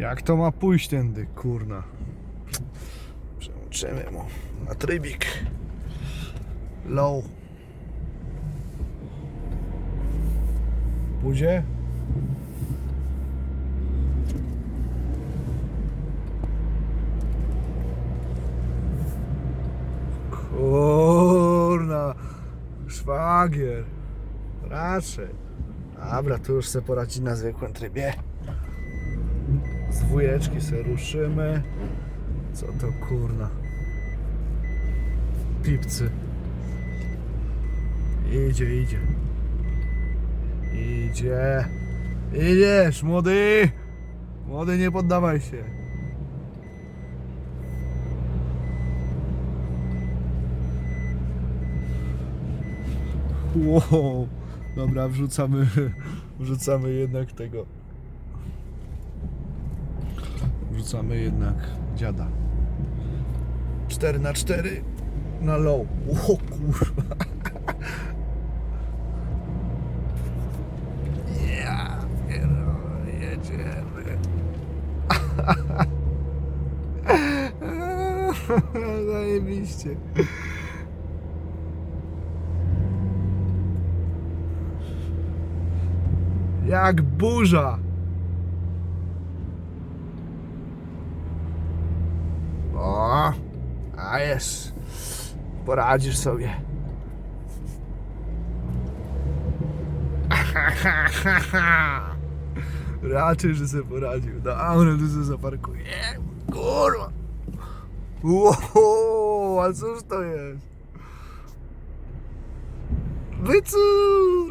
Jak to ma pójść tędy, kurna? Przełączymy mu na trybik. Low. Pójdzie? Kurna, szwagier. Raczej. Dobra, tu już sobie poradzić na zwykłym trybie. Z dwójeczki sobie ruszymy. Co to kurna? Pipcy. Idzie, idzie. Idzie. Idziesz, młody! Młody, nie poddawaj się. Wow. Dobra, wrzucamy, wrzucamy jednak tego. Wrzucamy jednak dziada. 4 na 4 na low. O kurwa. Ja jedziemy. Zajebiście. Jak burza. O, a jest. Poradzisz sobie. Raczej, że sobie poradził. Dobra, tu sobie zaparkuję. Kurwa. Wow, a cóż to jest? Wycór!